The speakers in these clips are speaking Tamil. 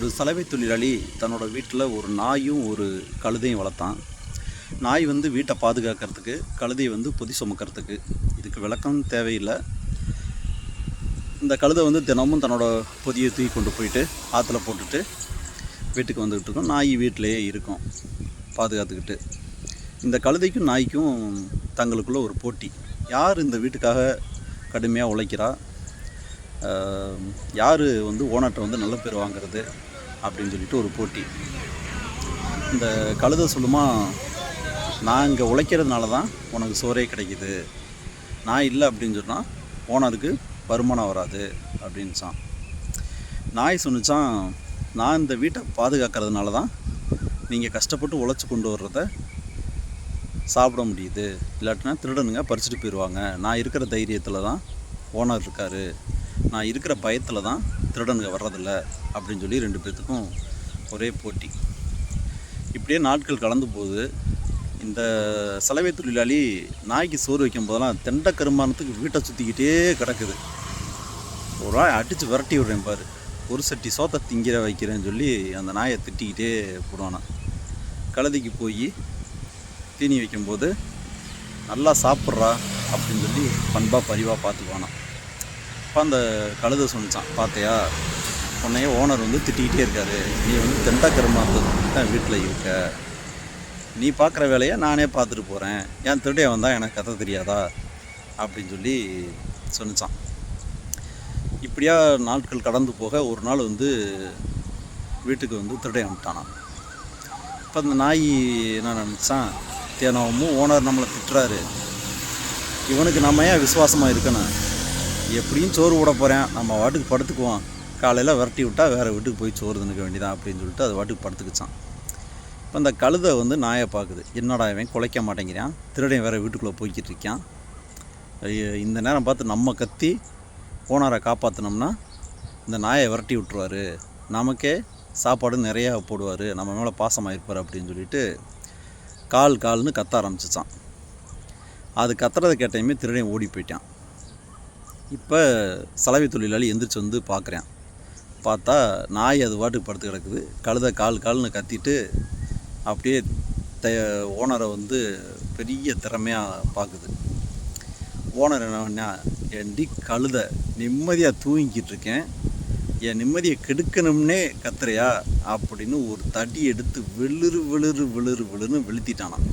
ஒரு சலவை தொழிலாளி தன்னோட வீட்டில் ஒரு நாயும் ஒரு கழுதையும் வளர்த்தான். நாய் வந்து வீட்டை பாதுகாக்கிறதுக்கு கழுதை வந்து பொதி சுமக்கிறதுக்கு. இதுக்கு விளக்கம் தேவையில்லை. இந்த கழுதை வந்து தினமும் தன்னோட பொதியை தூக்கி கொண்டு போயிட்டு ஆற்றுல போட்டுட்டு வீட்டுக்கு வந்துக்கிட்டு இருக்கும். நாய் வீட்டிலேயே இருக்கும் பாதுகாத்துக்கிட்டு. இந்த கழுதைக்கும் நாய்க்கும் தங்களுக்குள்ள ஒரு போட்டி. யார் இந்த வீட்டுக்காக கடுமையாக உழைக்கிறா? யார் வந்து ஓனர்கிட்ட வந்து நல்ல பேர் வாங்குறது? அப்படின்னு சொல்லிட்டு ஒரு போட்டி. இந்த கழுதை சொல்லுமா நான் இங்கே உழைக்கிறதுனால தான் உனக்கு சோறே கிடைக்குது. நான் இல்லை அப்படின்னு சொன்னால் ஓனருக்கு வருமானம் வராது அப்படின்ச்சான் நாய் சொன்னிச்சான் நான் இந்த வீட்டை பாதுகாக்கிறதுனால தான் நீங்கள் கஷ்டப்பட்டு உழைச்சி கொண்டு வர்றத சாப்பிட முடியுது. இல்லாட்டினா திருடனுங்க பறிச்சுட்டு போயிடுவாங்க நான் இருக்கிற தைரியத்தில் தான் ஓனர் இருக்கார். நான் இருக்கிற பயத்தில் தான் திருடனுங்க வர்றதில்ல. அப்படின்னு சொல்லி ரெண்டு பேர்த்துக்கும் ஒரே போட்டி. இப்படியே நாட்கள் கலந்து போகுது. இந்த சலவை தொழிலாளி நாய்க்கு சோறு வைக்கும் போதெல்லாம் தெண்ட கருமானத்துக்கு வீட்டை சுற்றிக்கிட்டே கிடக்குது. ஒரு நாள் அடித்து விரட்டி விடுறேன் பாரு. ஒரு சட்டி சோத்தை திங்கிற வைக்கிறேன்னு சொல்லி அந்த நாயை திட்டிக்கிட்டே போடுவானான் கழுதிக்கு போய் தீனி வைக்கும்போது நல்லா சாப்பிட்றா அப்படின்னு சொல்லி பண்பாக பரிவாக பார்த்துக்குவானான் அப்போ அந்த கழுதை சொன்னிச்சான் பார்த்தியா உன்னைய ஓனர் வந்து திட்டிக்கிட்டே இருக்காரு. நீ வந்து தெண்டா தான் வீட்டில் இருக்க. நீ பார்க்குற வேலையை நானே பார்த்துட்டு போகிறேன் என் திருடைய வந்தால் எனக்கு கதை தெரியாதா? அப்படின்னு சொல்லி சொன்னிச்சான். இப்படியா நாட்கள் கடந்து போக ஒரு நாள் வந்து வீட்டுக்கு வந்து திருடைய வந்துட்டானான் இப்போ அந்த நாய் என்ன நினச்சான்? தேனவும் ஓனர் நம்மளை திட்டுறாரு. இவனுக்கு நம்ம ஏன் விசுவாசமாக இருக்கணும்? எப்படியும் சோறு விட போகிறேன் நம்ம வாட்டுக்கு படுத்துக்குவோம் காலையில் விரட்டி விட்டால் வேறு வீட்டுக்கு போய் சோறு தின்னுக்க வேண்டியதான் அப்படின்னு சொல்லிட்டு அது வாட்டுக்கு படுத்துக்கிச்சான். இப்போ அந்த கழுதை வந்து நாயை பார்க்குது என்னடா இவன் குலைக்க மாட்டேங்கிறான்? திருடன் வேறு வீட்டுக்குள்ளே போய்கிட்டு இருக்கான். ஐயோ, இந்த நேரம் பார்த்து நம்ம கத்தி ஓனரை காப்பாற்றினோம்னா இந்த நாயை விரட்டி விட்ருவாரு நமக்கே சாப்பாடு நிறையா போடுவார். நம்ம மேலே பாசமாக இருப்பார் அப்படின்னு சொல்லிட்டு கால் கால்னு கத்த ஆரம்பிச்சிச்சான். அது கத்துறதை கேட்டையுமே திருடன் ஓடி போயிட்டான். இப்போ சலவை தொழிலாளி எந்திரிச்சு வந்து பார்க்குறேன் பார்த்தா நாய் அது பாட்டுக்கு படுத்து கிடக்குது. கழுதை கால் கால்னு கத்திட்டு அப்படியே த ஓனரை வந்து பெரிய திறமையாக பார்க்குது. ஓனர் என்ன பண்ணா ஏண்டி கழுதை நிம்மதியாக தூங்கிக்கிட்டு இருக்கேன் என் நிம்மதியை கெடுக்கணும்னே கத்துறியா? அப்படின்னு ஒரு தடி எடுத்து வெளுறு வெளுறு வெளுறு விழுன்னு வெளுத்திட்டானான்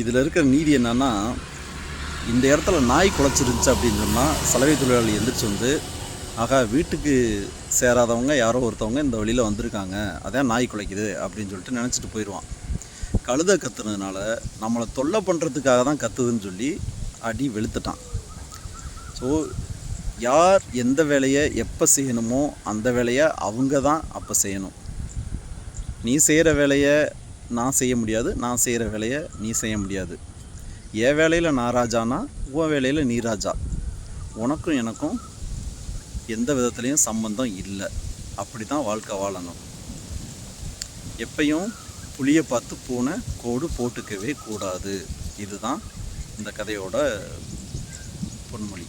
இதில் இருக்கிற நீதி என்னன்னா இந்த இடத்துல நாய் குலைச்சிருந்துச்சு அப்படின்னு சொன்னால் சலவை தொழிலாளி எந்திரிச்சு வந்து ஆகா வீட்டுக்கு சேராதவங்க யாரோ ஒருத்தவங்க இந்த வழியில் வந்திருக்காங்க. அதான் நாய் குலைக்குது அப்படின்னு சொல்லிட்டு நினச்சிட்டு போயிடுவான் கழுத கத்துனதுனால நம்மளை தொல்லை பண்ணுறதுக்காக தான் கத்துதுன்னு சொல்லி அடி வெளுத்துட்டான். ஸோ யார் எந்த வேலையை எப்போ செய்யணுமோ அந்த வேலையை அவங்க தான் அப்போ செய்யணும். நீ செய்கிற வேலையை நான் செய்ய முடியாது நான் செய்கிற வேலையை நீ செய்ய முடியாது. என் வேலையில் நான் ராஜானா? உன் வேலையில் நீ ராஜா. உனக்கும் எனக்கும் எந்த விதத்துலேயும் சம்பந்தம் இல்லை. அப்படி தான் வாழ்க்கை வாழணும். எப்பையும் புளியை பார்த்து பூனை கோடு போட்டுக்கவே கூடாது. இதுதான் இந்த கதையோட பொன்மொழி.